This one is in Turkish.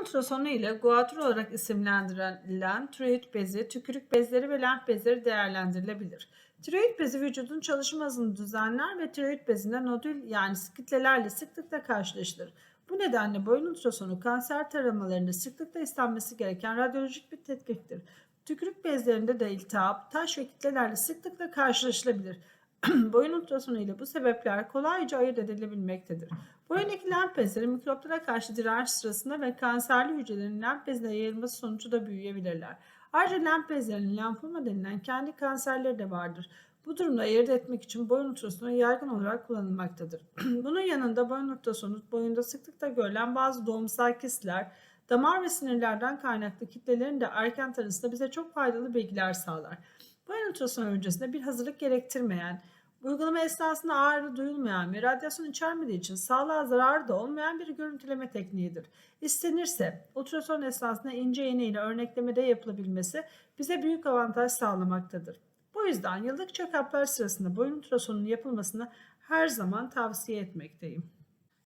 Ultrasonu ile guatr olarak isimlendirilen tiroid bezi, tükürük bezleri ve lenf bezleri değerlendirilebilir. Tiroid bezi vücudun çalışma hızını düzenler ve tiroid bezinde nodül yani kitlelerle sıklıkla karşılaşılır. Bu nedenle boyun ultrasonu kanser taramalarında sıklıkla istenmesi gereken radyolojik bir tetkiktir. Tükürük bezlerinde de iltihap, taş ve kitlelerle sıklıkla karşılaşılabilir. boyun ultrasonu ile bu sebepler kolayca ayırt edilebilmektedir. Boyundaki lenf bezleri mikroplara karşı direnç sırasında ve kanserli hücrelerin lenf bezine yayılması sonucu da büyüyebilirler. Ayrıca lenf bezlerinin lenfoma denilen kendi kanserleri de vardır. Bu durumda ayırt etmek için boyun ultrasonu yaygın olarak kullanılmaktadır. Bunun yanında boyun ultrasonu boyunda sıklıkla görülen bazı doğumsal kistler, damar ve sinirlerden kaynaklı kitlelerin de erken tanısında bize çok faydalı bilgiler sağlar. Ultrasonu öncesinde bir hazırlık gerektirmeyen, uygulama esnasında ağrı duyulmayan ve radyasyon içermediği için sağlığa zararı da olmayan bir görüntüleme tekniğidir. İstenirse ultrason esnasında ince iğne ile örneklemede yapılabilmesi bize büyük avantaj sağlamaktadır. Bu yüzden yıllık check-up'lar sırasında boyun ultrasonunun yapılmasını her zaman tavsiye etmekteyim.